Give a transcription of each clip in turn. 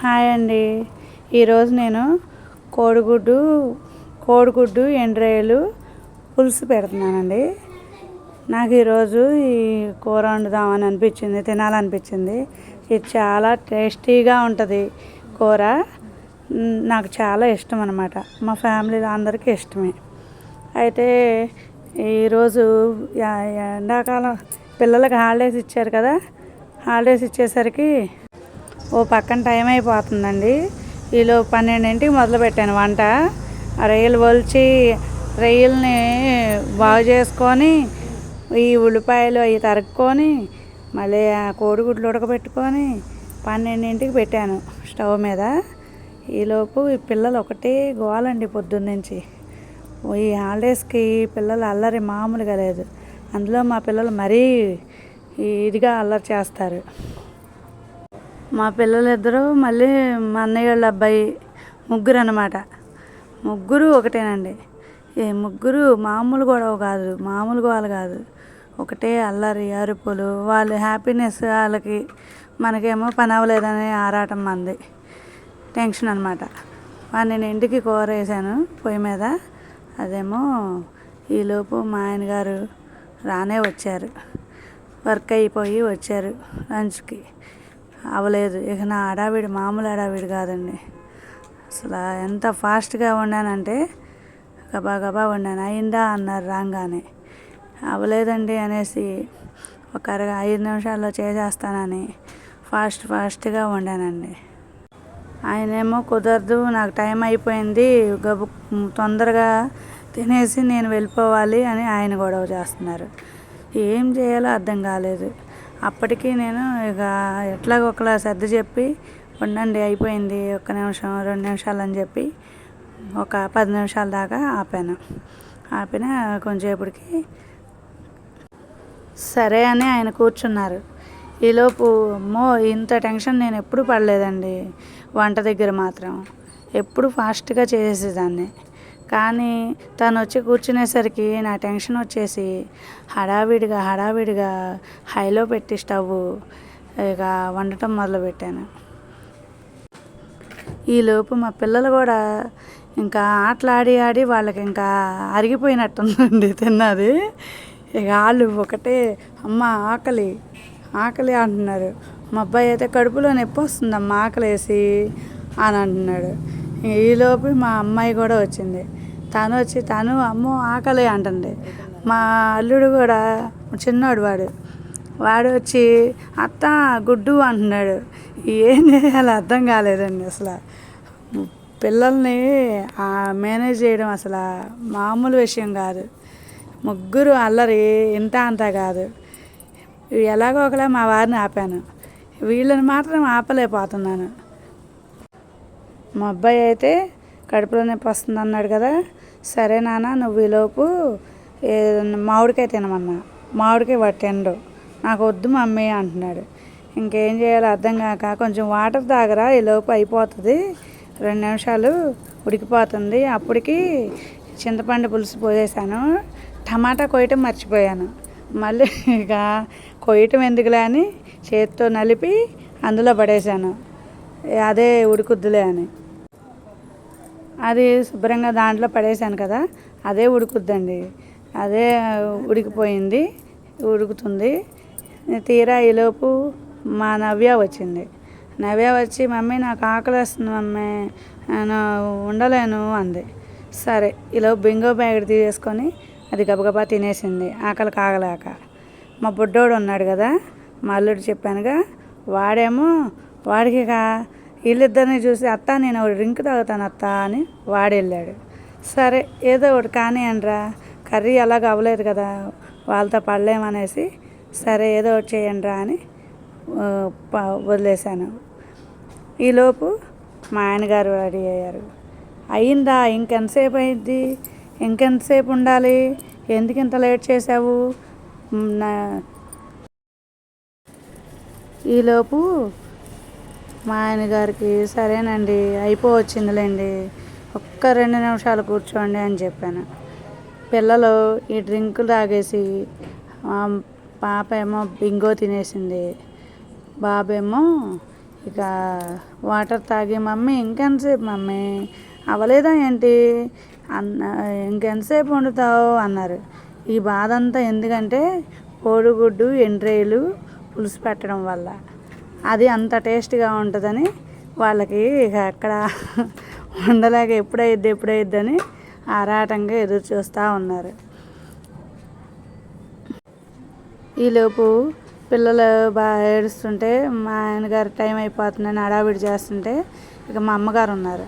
Hi అండి. ఈరోజు నేను కోడిగుడ్డు కోడిగుడ్డు ఎండ్రాయలు పులుసు పెడుతున్నానండి. నాకు ఈరోజు ఈ కూర వండుదామని అనిపించింది తినాలనిపించింది. ఇది చాలా టేస్టీగా ఉంటుంది కూర. నాకు చాలా ఇష్టం అనమాట మా ఫ్యామిలీలో అందరికీ ఇష్టమే. అయితే ఈరోజు ఎండాకాలం పిల్లలకి హాలిడేస్ ఇచ్చారు కదా. హాలిడేస్ ఇచ్చేసరికి ఓ పక్కన టైం అయిపోతుందండి. ఈలో పన్నెండింటికి మొదలు పెట్టాను వంట. ఆ రొయ్యలు ఒలిచి రొయ్యల్ని బాగు చేసుకొని ఈ ఉల్లిపాయలు అవి తరుక్కొని మళ్ళీ ఆ కోడిగుడ్లు ఉడకబెట్టుకొని పన్నెండింటికి పెట్టాను స్టవ్ మీద. ఈలోపు ఈ పిల్లలు ఒకటే గోలండి పొద్దున్నుంచి ఈ హాలిడేస్కి పిల్లలు అల్లరి మామూలుగా లేదు. అందులో మా పిల్లలు మరీ ఇదిగా అల్లరి చేస్తారు. మా పిల్లలిద్దరూ మళ్ళీ మా అన్నయ్య వాళ్ళ అబ్బాయి ముగ్గురు అనమాట ముగ్గురు ఒకటేనండి. ఈ ముగ్గురు మామూలు గొడవ కాదు మామూలు గోల కాదు. ఒకటే అల్లరి అరుపులు వాళ్ళ హ్యాపీనెస్ వాళ్ళకి మనకేమో పని అవ్వలేదనే ఆరాటం మంది. టెన్షన్ అనమాట నేను ఇంటికి కూర వేసాను పొయ్యి మీద. అదేమో ఈలోపు మా ఆయన గారు రానే వచ్చారు. వర్క్ అయిపోయి వచ్చారు లంచ్కి. అవ్వలేదు. ఇక నా అడావిడి మామూలు అడావిడి కాదండి. అసలు ఎంత ఫాస్ట్గా వండానంటే గబా గబా వండాను. అయిందా అన్నారు రాగానే. అవ్వలేదండి అనేసి ఒక అరగ ఐదు నిమిషాల్లో చేసేస్తానని ఫాస్ట్ ఫాస్ట్గా వండానండి. ఆయనేమో కుదరదు నాకు టైం అయిపోయింది గబు తొందరగా తినేసి నేను వెళ్ళిపోవాలి అని ఆయన గొడవ చేస్తున్నారు. ఏం చేయాలో అర్థం కాలేదు. అప్పటికి నేను ఇక ఎట్లాగో ఒకలా సర్ది చెప్పి ఉండండి అయిపోయింది ఒక్క నిమిషం రెండు నిమిషాలు అని చెప్పి ఒక పది నిమిషాల దాకా ఆపాను. ఆపిన కొంచెంసేపటికి సరే అని ఆయన కూర్చున్నారు. ఈలోపు అమ్మో ఇంత టెన్షన్ నేను ఎప్పుడు పడలేదండి వంట దగ్గర మాత్రం. ఎప్పుడు ఫాస్ట్గా చేసేదాన్ని. కానీ తను వచ్చి కూర్చునేసరికి నా టెన్షన్ వచ్చేసి హడావిడిగా హడావిడిగా హైలో పెట్టి స్టవ్ ఇక వండటం మొదలుపెట్టాను. ఈలోపు మా పిల్లలు కూడా ఇంకా ఆటలాడి ఆడి వాళ్ళకి ఇంకా అరిగిపోయినట్టుందండి తిన్నది. ఇక వాళ్ళు ఒకటే అమ్మ ఆకలి ఆకలి అంటున్నారు. మా అబ్బాయి అయితే కడుపులో నొప్పి వస్తుందమ్మా ఆకలేసి అని అంటున్నాడు. ఈలోపు మా అమ్మాయి కూడా వచ్చింది. తను వచ్చి తను అమ్మో ఆకలి అంటుంది. మా అల్లుడు కూడా చిన్నోడు వాడు. వాడు వచ్చి అత్త గుడ్డు అంటున్నాడు. ఏం చేయాలి అర్థం కాలేదండి అసలు. పిల్లల్ని మేనేజ్ చేయడం అసలు మామూలు విషయం కాదు. ముగ్గురు అల్లరి ఇంత అంత కాదు. ఎలాగో ఒకలా మా వారిని ఆపాను. వీళ్ళని మాత్రం ఆపలేకపోతున్నాను. మా అబ్బాయి అయితే కడుపులో నొప్పి వస్తుంది అన్నాడు కదా. సరే నాన్న నువ్వు ఈలోపు మామిడికాయ తినమన్నా. మామిడికాయ పట్టండు నాకు వద్దు మమ్మీ అంటున్నాడు. ఇంకేం చేయాలో అర్థం కాక కొంచెం వాటర్ తాగరా ఈలోపు అయిపోతుంది. రెండు నిమిషాలు ఉడికిపోతుంది. అప్పటికి చింతపండు పులుసు పోసేసాను. టమాటా కొయ్యటం మర్చిపోయాను. మళ్ళీ ఇక కొయ్యటం ఎందుకులే అని చేతితో నలిపి అందులో పడేశాను అదే ఉడుకుద్దులే అని. అది శుభ్రంగా దాంట్లో పడేశాను కదా అదే ఉడుకుద్దండి. అదే ఉడికిపోయింది ఉడుకుతుంది. తీరా ఈలోపు మా నవ్య వచ్చింది. నవ్య వచ్చి మమ్మీ నాకు ఆకలి వస్తుంది మమ్మీ నేను ఉండలేను అంది. సరే ఈలోపు బింగో బ్యాగ్ తీసేసుకొని అది గబగబా తినేసింది ఆకలి కాగలేక. మా బుడ్డోడు ఉన్నాడు కదా మా అల్లుడు చెప్పానుగా వాడేమో వాడికి ఇక వీళ్ళిద్దరిని చూసి అత్త నేను ఒక డ్రింక్ తాగుతాను అత్త అని వాడెళ్ళాడు. సరే ఏదో ఒకటి కానీ అనరా కర్రీ అలాగ అవ్వలేదు కదా వాళ్ళతో పడలేమనేసి సరే ఏదో ఒకటి చేయండిరా అని వదిలేశాను. ఈలోపు మా ఆయనగారు రెడీ అయ్యారు. అయిందా ఇంకెంతసేపు అయింది ఇంకెంతసేపు ఉండాలి? ఎందుకు ఇంత లేట్ చేసావు నా ఈలోపు మా ఆయన గారికి సరేనండి అయిపోవచ్చిందిలేండి. ఒక్క రెండు నిమిషాలు కూర్చోండి అని చెప్పాను. పిల్లలు ఈ డ్రింకులు తాగేసి పాప ఏమో బింగో తినేసింది. బాబేమో ఇక వాటర్ తాగి మమ్మీ ఇంకెంతసేపు మమ్మీ? అవ్వలేదా ఏంటి? అన్న ఇంకెంతసేపు వండుతావు? అన్నారు. ఈ బాధ అంతా ఎందుకంటే కోడిగుడ్డు ఎండ్రేలు పులుసు పెట్టడం వల్ల. అది అంత టేస్ట్గా ఉంటుందని వాళ్ళకి ఇక అక్కడ ఉండలేక ఎప్పుడైద్ది ఎప్పుడైద్దని ఆరాటంగా ఎదురు చూస్తూ ఉన్నారు. ఈలోపు పిల్లలు బాగా ఏడుస్తుంటే మా ఆయనగారు టైం అయిపోతుందని హడావిడి చేస్తుంటే ఇక మా అమ్మగారు ఉన్నారు.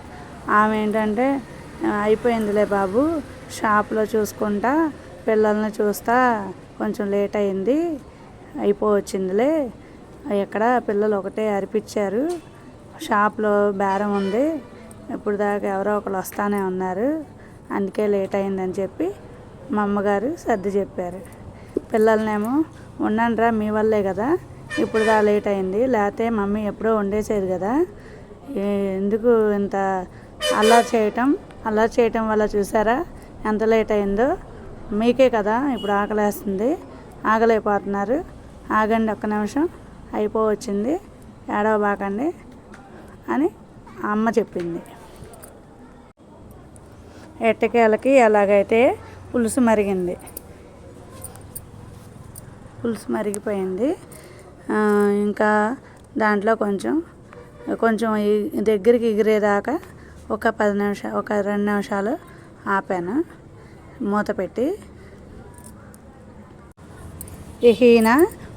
ఆమె ఏంటంటే అయిపోయిందిలే బాబు షాప్లో చూసుకుంటా పిల్లల్ని చూస్తా కొంచెం లేట్ అయింది అయిపోవచ్చిందిలే ఎక్కడ పిల్లలు ఒకటే అరిపించారు. షాప్లో బేరం ఉంది. ఇప్పుడు దాకా ఎవరో ఒకరు వస్తానే ఉన్నారు. అందుకే లేట్ అయిందని చెప్పి మా అమ్మగారు సర్ది చెప్పారు. పిల్లలనేమో ఉండండిరా మీ వల్లే కదా. ఇప్పుడు దా లేట్ అయింది. లేకపోతే మమ్మీ ఎప్పుడో వండేసేది కదా. ఎందుకు ఇంత అల్లరి చేయటం? అల్లరి చేయటం వల్ల చూసారా? ఎంత లేట్ అయిందో. మీకే కదా ఇప్పుడు ఆకలేస్తుంది. ఆగలేకపోతున్నారు. ఆగండి ఒక్క నిమిషం. అయిపోవచ్చింది. ఏడవబాకండి అని అమ్మ చెప్పింది. ఎట్టకేలకి ఎలాగైతే పులుసు మరిగింది. పులుసు మరిగిపోయింది. ఇంకా దాంట్లో కొంచెం కొంచెం దగ్గరికి ఎగిరేదాకా ఒక పది నిమిషాలు ఒక రెండు నిమిషాలు ఆపాను. మూత పెట్టి ఈయన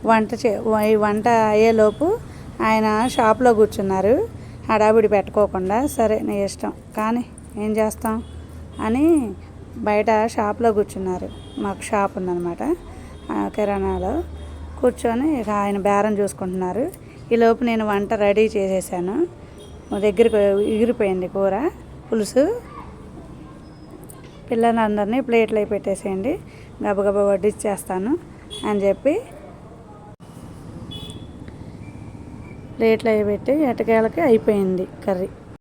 వంట చే ఈ వంట అయ్యేలోపు ఆయన షాప్లో కూర్చున్నారు. హడావిడి పెట్టుకోకుండా సరే నీ ఇష్టం కానీ ఏం చేస్తాం? అని బయట షాప్లో కూర్చున్నారు. మాకు షాప్ ఉందన్నమాట కిరాణాలో. కూర్చొని ఇక ఆయన బేరం చూసుకుంటున్నారు. ఈలోపు నేను వంట రెడీ చేసేసాను. మా దగ్గరికి ఎగిరిపోయింది కూర పులుసు. పిల్లలందరినీ ప్లేట్లు అయి పెట్టేసేయండి గబగబా వడ్డిచ్చేస్తాను అని చెప్పి ప్లేట్లు అవి పెట్టి ఎటకేలకి అయిపోయింది కర్రీ.